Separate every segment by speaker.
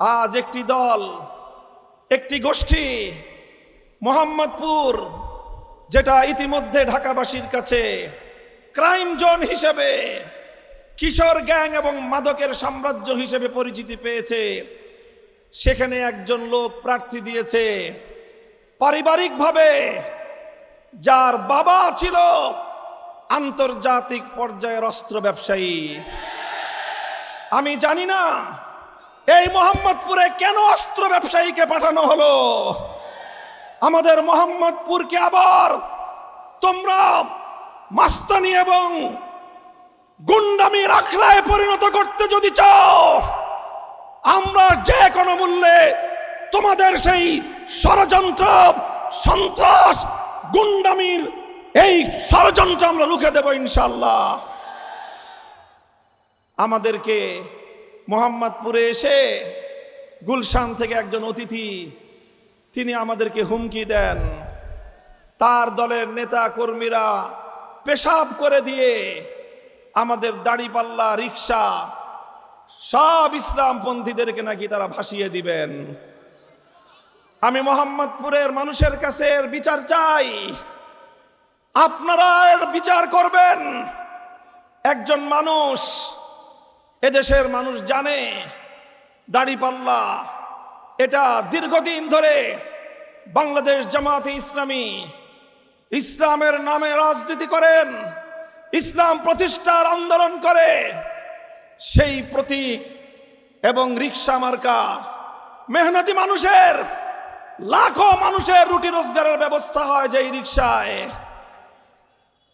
Speaker 1: আজ একটি দল, একটি গোষ্ঠী, মোহাম্মদপুর, যেটা ইতিমধ্যে ঢাকাবাসীর কাছে ক্রাইম জোন হিসেবে, কিশোর গ্যাং এবং মাদকের সাম্রাজ্য হিসেবে পরিচিতি পেয়েছে। সেখানে একজন লোক প্রার্থী দিয়েছে, পারিবারিকভাবে যার বাবা ছিল আন্তর্জাতিক পর্যায়ের অস্ত্র ব্যবসায়ী। আমি জানি না এই মোহাম্মদপুরে কেন অস্ত্র ব্যবসায়ীকে পাঠানো হলো? আমাদের মোহাম্মদপুরকে আবার তোমরা মাস্তানি এবং গুন্ডামির আখড়ায় পরিণত করতে যদি চাও, আমরা যে কোনো মূল্যে তোমাদের সেই ষড়যন্ত্র, সন্ত্রাস, গুন্ডামির এই ষড়যন্ত্র আমরা রুখে দেব ইনশাল্লাহ আমাদেরকে মোহাম্মদপুরে এসে গুলশান থেকে একজন অতিথি, তিনি আমাদেরকে হুমকি দেন। তার দলের নেতা কর্মীরা পেশাব করে দিয়ে আমাদের দাড়িপাল্লা, রিক্সা সব ইসলামপন্থীদেরকে নাকি তারা ভাসিয়ে দিবেন। আমি মোহাম্মদপুরের মানুষের কাছে বিচার চাই। আপনারা এর বিচার করবেন। একজন মানুষ এদেশের মানুষ জানে দাড়িপাল্লা এটা দীর্ঘদিন ধরে বাংলাদেশ জামাতে ইসলামী, ইসলামের নামে রাজনীতি করেন, ইসলাম প্রতিষ্ঠার আন্দোলন করে। সেই প্রতীক এবং রিক্সা মার্কা মেহনতি মানুষের, লাখো মানুষের রুটি রোজগারের ব্যবস্থা হয় যেই রিক্সায়।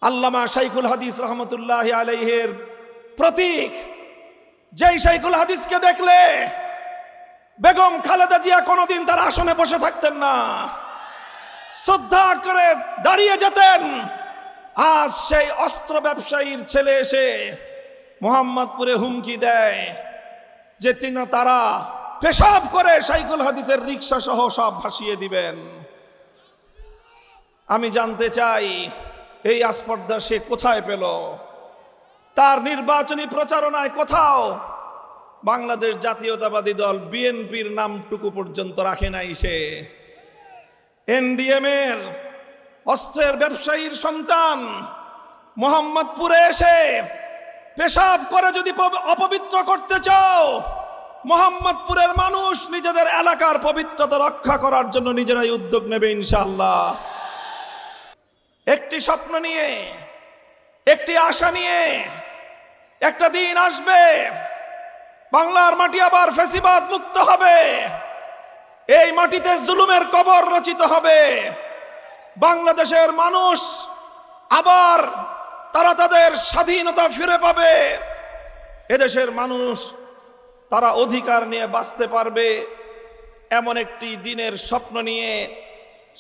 Speaker 1: আল্লামা শাইখুল হাদিস রহমতুল্লাহ আলাইহের প্রতীক যেই শাইখুল হাদিসকে দেখলে, বেগম খালেদা জিয়া কোনোদিন তার আসনে বসে থাকতেন না। শ্রদ্ধা করে দাঁড়িয়ে যেতেন। আজ সেই অস্ত্র ব্যবসায়ীর ছেলে এসে মোহাম্মদপুরে হুমকি দেয় যে তিনি তারা পেশাব করে সাইকুল হাদিসের রিক্সা সহ সব ভাসিয়ে দিবেন। আমি জানতে চাই, এই আস্পর্ধা সে কোথায় পেল? তার নির্বাচনী প্রচারণায় কোথাও বাংলাদেশ জাতীয়তাবাদী দল বিএনপির নামটুকু পর্যন্ত রাখে নাই সে। এনডিএম এর অস্ত্রের ব্যবসায়ীর সন্তান মোহাম্মদপুরে এসে পেশাব করে যদি অপবিত্র করতে চাও, মোহাম্মদপুরের মানুষ নিজেদের এলাকার পবিত্রতা রক্ষা করার জন্য নিজেরাই উদ্যোগ নেবে ইনশাল্লাহ একটি স্বপ্ন নিয়ে, একটি আশা নিয়ে একটা দিন আসবে, বাংলার মাটি আবার ফেসিবাদ মুক্ত হবে, এই মাটিতে জুলুমের কবর রচিত হবে। বাংলাদেশের মানুষ আবার তারা তাদের স্বাধীনতা ফিরে পাবে। এদেশের মানুষ তারা অধিকার নিয়ে বাঁচতে পারবে এমন একটি দিনের স্বপ্ন নিয়ে।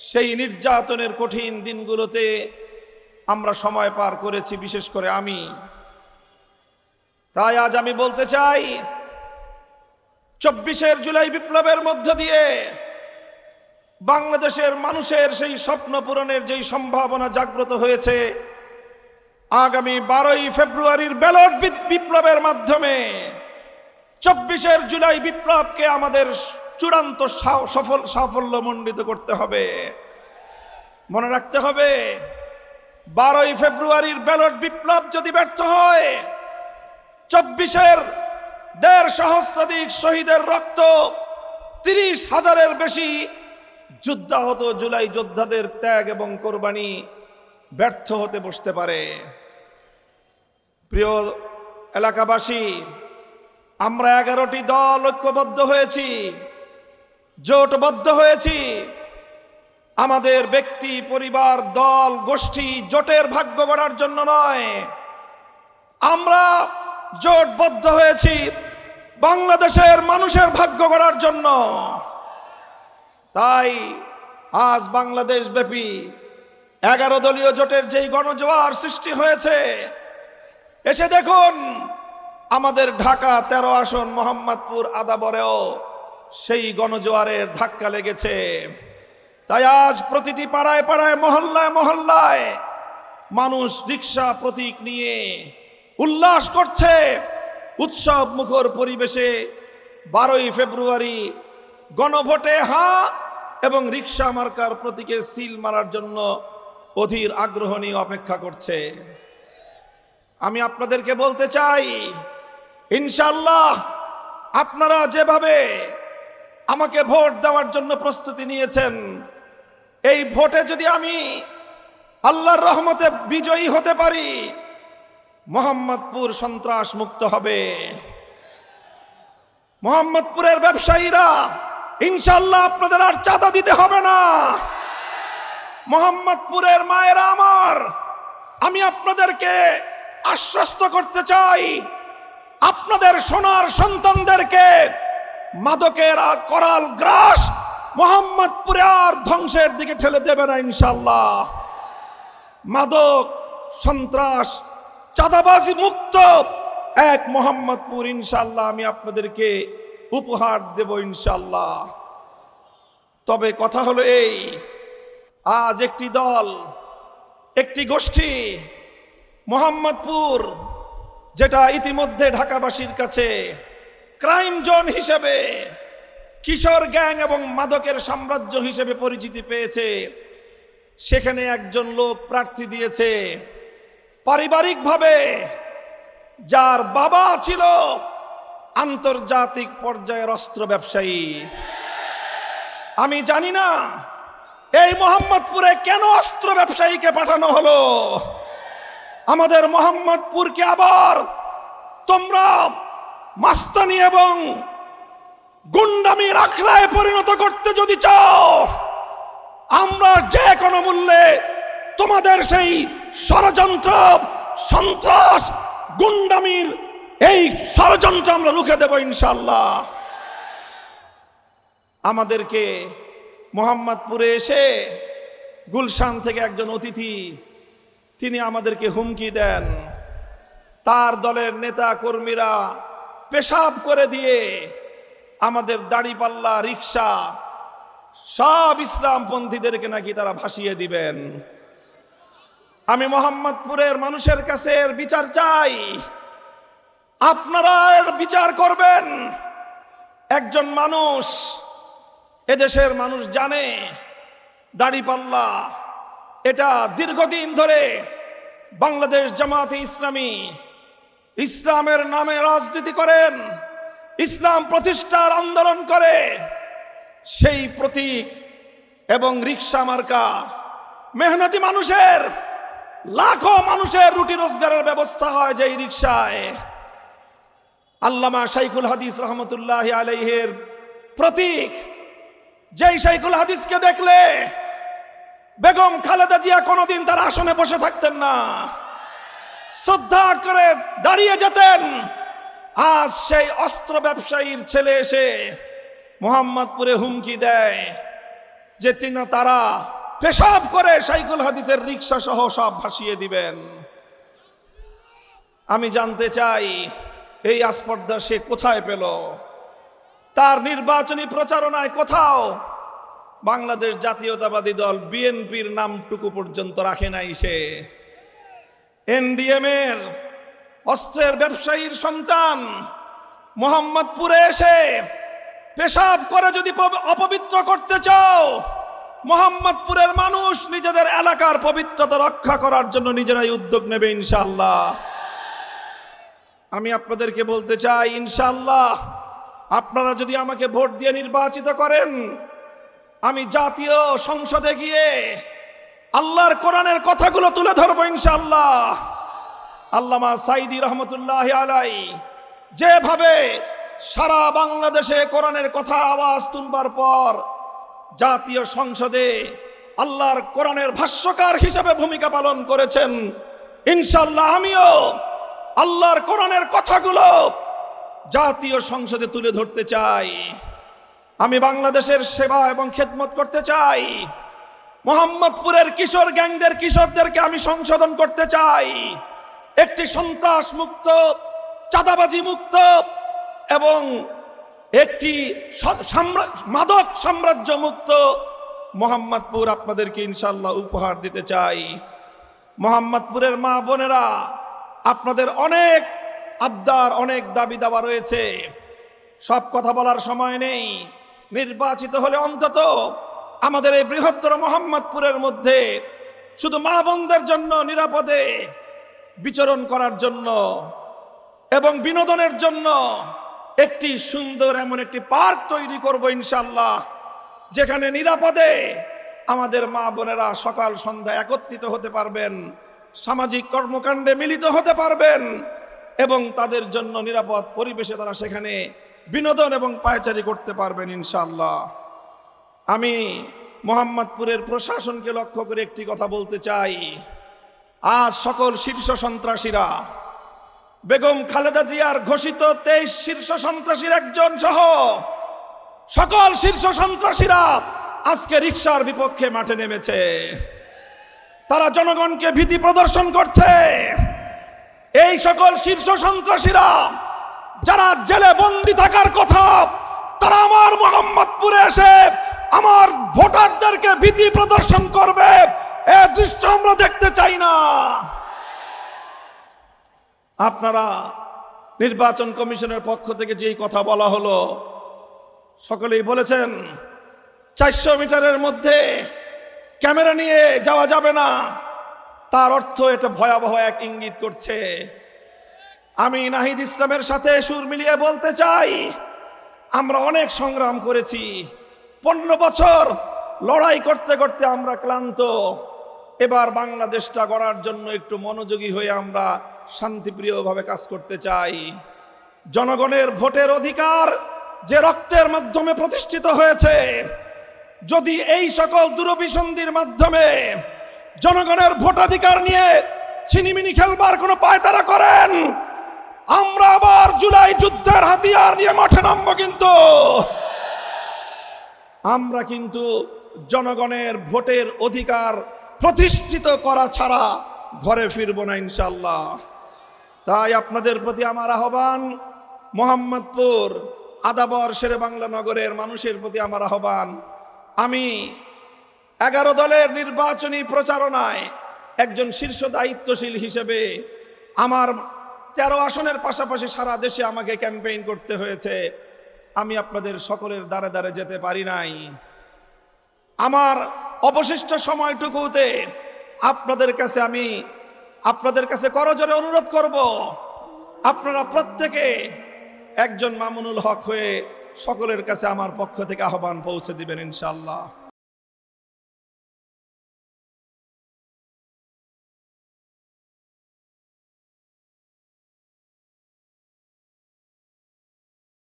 Speaker 1: সেই নির্যাতনের কঠিন দিনগুলোতে আমরা সময় পার করেছি, বিশেষ করে আমি। তাই আজ আমি বলতে চাই, চব্বিশের জুলাই বিপ্লবের মধ্য দিয়ে বাংলাদেশের মানুষের সেই স্বপ্ন পূরণের যেই সম্ভাবনা জাগ্রত হয়েছে, আগামী বারোই ফেব্রুয়ারির ব্যালট বিপ্লবের মাধ্যমে চব্বিশের জুলাই বিপ্লবকে আমাদের চূড়ান্ত সফল সাফল্য মণ্ডিত করতে হবে। মনে রাখতে হবে, বারোই ফেব্রুয়ারির ব্যালট বিপ্লব যদি ব্যর্থ হয় চব্বিশের দেড় সহস্রাধিক শহীদের রক্ত তিরিশ হাজারের বেশি যুদ্ধাহত জুলাই যোদ্ধাদের ত্যাগ এবং কোরবানি ব্যর্থ হতে বসতে পারে। প্রিয় এলাকাবাসী, আমরা এগারোটি দল ঐক্যবদ্ধ হয়েছি, জোটবদ্ধ হয়েছি। আমাদের ব্যক্তি, পরিবার, দল, গোষ্ঠী জোটের ভাগ্য গড়ার জন্য নয়। আমরা জোটবদ্ধ হয়েছি বাংলাদেশের মানুষের ভাগ্য গড়ার জন্য। তাই আজ বাংলাদেশ ব্যাপী এগারো দলীয় জোটের যেই গণজোয়ার সৃষ্টি হয়েছে, এসে দেখুন আমাদের ঢাকা তেরো আসন মোহাম্মদপুর আদাবরেও সেই গণজোয়ারের ধাক্কা লেগেছে। তাই আজ প্রতিটি পাড়ায় পাড়ায়, মহল্লায় মহল্লায় মানুষ রিক্সা প্রতীক নিয়ে উল্লাস করছে উৎসব মুখর পরিবেশে বারোই ফেব্রুয়ারি গণভোটে হা এবং রিক্সা মার্কার প্রতীকে সিল মারার জন্য অধীর আগ্রহ নিয়ে অপেক্ষা করছে। আমি আপনাদেরকে বলতে চাই ইনশাল্লাহ আপনারা যেভাবে আমাকে ভোট দেওয়ার জন্য প্রস্তুতি নিয়েছেন, এই ভোটে যদি আমি আল্লাহর রহমতে বিজয়ী হতে পারি মোহাম্মদপুর সন্ত্রাস মুক্ত হবে। মোহাম্মদপুরের ব্যবসায়ীরা ইনশাল্লাহ আপনাদের আর চাঁদা দিতে হবে না। মোহাম্মদপুরের মায়েরা আমার, আমি আপনাদেরকে আশ্বস্ত করতে চাই, আপনাদের সোনার সন্তানদেরকে মাদকের করাল গ্রাস মোহাম্মদপুরে আর ধ্বংসের দিকে ঠেলে দেবে না ইনশাল্লাহ মাদক, সন্ত্রাস চাঁদাবাজি মুক্ত। এক মোহাম্মদপুর ইনশাল্লাহ আমি আপনাদেরকে উপহার দেব ইনশাল্লাহ তবে কথা হলো এই, আজ একটি দল, একটি গোষ্ঠী, মোহাম্মদপুর, যেটা ইতিমধ্যে ঢাকাবাসীর কাছে ক্রাইম জোন হিসেবে, কিশোর গ্যাং এবং মাদকের সাম্রাজ্য হিসেবে পরিচিতি পেয়েছে। সেখানে একজন লোক প্রার্থী দিয়েছে। পারিবারিকভাবে যার বাবা ছিল আন্তর্জাতিক পর্যায়ের অস্ত্র ব্যবসায়ী। আমি জানি না এই মোহাম্মদপুরে কেন অস্ত্র ব্যবসায়ীকে পাঠানো হলো। আমাদের মোহাম্মদপুরকে আবার তোমরা মাস্তানি এবং গুন্ডামির আখড়ায় পরিণত করতে যদি চাও, আমরা যে কোনো মূল্যে তোমাদের সেই ষড়যন্ত্র, সন্ত্রাস, গুন্ডামির, এই ষড়যন্ত্র আমরা রুখে দেব ইনশাল্লাহ আমাদেরকে মোহাম্মদপুরে এসে গুলশান থেকে একজন অতিথি, তিনি আমাদেরকে হুমকি দেন। তার দলের নেতা কর্মীরা পেশাব করে দিয়ে আমাদের দাড়িপাল্লা রিক্সা সব ইসলামপন্থীদেরকে নাকি তারা ভাসিয়ে দিবেন। আমি মোহাম্মদপুরের মানুষের কাছে এর বিচার চাই। আপনারা এর বিচার করবেন। একজন মানুষ এদেশের মানুষ জানে দাড়িপাল্লা এটা দীর্ঘদিন ধরে বাংলাদেশ জামাতে ইসলামী, ইসলামের নামে রাজনীতি করেন, ইসলাম প্রতিষ্ঠার আন্দোলন করে। সেই প্রতীক এবং রিক্সা মার্কা মেহনতি মানুষের লাখো মানুষের রুটি রোজগারের ব্যবস্থা হয় যেই রিক্সায় আল্লামা শাইখুল হাদিস রহমতুল্লাহ আলাইহের প্রতীক। যেই শাইখুল হাদিসকে দেখলে বেগম খালেদা জিয়া কোনোদিন তার আসনে বসে থাকতেন না। শ্রদ্ধা করে দাঁড়িয়ে যেতেন। আজ সেই অস্ত্র ব্যবসায়ীর ছেলে এসে মোহাম্মদপুরে হুমকি দেয় যে তিনি তারা পেশাব করে সাইকুল হাদিসের রিক্সা সহ সব ভাসিয়ে দিবেন। আমি জানতে চাই, এই আস্পর্ধা সে কোথায় পেল? তার নির্বাচনী প্রচারণায় কোথাও বাংলাদেশ জাতীয়তাবাদী দল বিএনপির নামটুকু পর্যন্ত রাখে নাই সে। এনডিএম এর অস্ত্রের ব্যবসায়ীর সন্তান মোহাম্মদপুরে এসে পেশাব করে যদি অপবিত্র করতে চাও মোহাম্মদপুরের মানুষ নিজেদের এলাকার পবিত্রতা রক্ষা করার জন্য নিজেরাই উদ্যোগ নেবে ইনশাল্লাহ আমি আপনাদেরকে বলতে চাই ইনশাল্লাহ আপনারা যদি আমাকে ভোট দিয়ে নির্বাচিত করেন, আমি জাতীয় সংসদে গিয়ে আল্লাহর কোরআনের কথাগুলো তুলে ধরবো ইনশাল্লাহ আল্লামা সাইদি রহমতুল্লাহ আলাই যেভাবে সারা বাংলাদেশে কোরআনের কথা আওয়াজ তুলবার পর জাতীয় সংসদে আল্লাহর কোরআনের ভাষ্যকার হিসেবে ভূমিকা পালন করেছেন। ইনশাল্লাহ আমিও আল্লাহর কোরআনের কথাগুলো জাতীয় সংসদে তুলে ধরতে চাই। আমি বাংলাদেশের সেবা এবং খেদমত করতে চাই। মোহাম্মদপুরের কিশোর গ্যাংদের কিশোরদেরকে আমি সংশোধন করতে চাই। একটি সন্ত্রাস মুক্ত চাঁদাবাজি মুক্ত এবং একটি মাদক সাম্রাজ্য মুক্ত মোহাম্মদপুর আপনাদেরকে ইনশাল্লাহ উপহার দিতে চাই। মোহাম্মদপুরের মা বোনেরা, আপনাদের অনেক আবদার, অনেক দাবি দাবা রয়েছে। সব কথা বলার সময় নেই। নির্বাচিত হলে অন্তত আমাদের এই বৃহত্তর মোহাম্মদপুরের মধ্যে শুধু মা বোনদের জন্য নিরাপদে বিচরণ করার জন্য এবং বিনোদনের জন্য একটি সুন্দর এমন একটি পার্ক তৈরি করব ইনশাল্লাহ যেখানে নিরাপদে আমাদের মা বোনেরা সকাল সন্ধ্যা একত্রিত হতে পারবেন, সামাজিক কর্মকাণ্ডে মিলিত হতে পারবেন এবং তাদের জন্য নিরাপদ পরিবেশে তারা সেখানে বিনোদন এবং পায়চারি করতে পারবেন ইনশাল্লাহ আমি মোহাম্মদপুরের প্রশাসনকে লক্ষ্য করে একটি কথা বলতে চাই। আজ সকল শীর্ষ সন্ত্রাসীরা বেগম খালেদা জিয়ার ঘোষিত তেইশ শীর্ষ সন্ত্রাসীর একজন সহ সকল শীর্ষ সন্ত্রাসীরা আজকে রিক্সার বিপক্ষে মাঠে নেমেছে। তারা জনগণকে ভীতি প্রদর্শন করছে। এই সকল শীর্ষ সন্ত্রাসীরা যারা জেলে বন্দি থাকার কথা, তারা আমার মোহাম্মদপুরে এসে আমার ভোটারদেরকে ভীতি প্রদর্শন করবে, এ দৃশ্য আমরা দেখতে চাই না। আপনারা নির্বাচন কমিশনের পক্ষ থেকে যেই কথা বলা হলো, সকলেই বলেছেন, চারশো মিটারের মধ্যে ক্যামেরা নিয়ে যাওয়া যাবে না। তার অর্থ এটা ভয়াবহ এক ইঙ্গিত করছে। আমি নাহিদ ইসলামের সাথে সুর মিলিয়ে বলতে চাই, আমরা অনেক সংগ্রাম করেছি। পনেরো বছর লড়াই করতে করতে আমরা ক্লান্ত। এবার বাংলাদেশটা গড়ার জন্য একটু মনোযোগী হয়ে আমরা শান্তিপ্রিয়ভাবে কাজ করতে চাই। জনগণের ভোটের অধিকার যে রক্তের মাধ্যমে প্রতিষ্ঠিত হয়েছে, যদি এই সকল দুরভিসন্ধির মাধ্যমে জনগণের ভোটাধিকার নিয়ে ছিনিমিনি খেলবার কোনো পায়তারা করেন, আমরা আবার জুলাই যুদ্ধের হাতিয়ার নিয়ে মাঠে নামবো কিন্তু। আমরা কিন্তু জনগণের ভোটের অধিকার প্রতিষ্ঠিত করা ছাড়া ঘরে ফিরব না ইনশাল্লাহ তাই আপনাদের প্রতি আমার আহ্বান, মোহাম্মদপুর আদাবর শেরে বাংলা নগরের মানুষের প্রতি আমার আহ্বান। আমি এগারো দলের নির্বাচনী প্রচারণায় একজন শীর্ষ দায়িত্বশীল হিসেবে আমার তেরো আসনের পাশাপাশি সারা দেশে আমাকে ক্যাম্পেইন করতে হয়েছে। আমি আপনাদের সকলের দ্বারে দ্বারে যেতে পারি নাই। আমার অবশিষ্ট সময়টুকুতে আপনাদের কাছে আমি আপনাদের কাছে করজোরে অনুরোধ করব। আপনারা প্রত্যেকে একজন মামুনুল হক হয়ে সকলের কাছে আমার পক্ষ থেকে আহ্বান পৌঁছে দিবেন ইনশাল্লাহ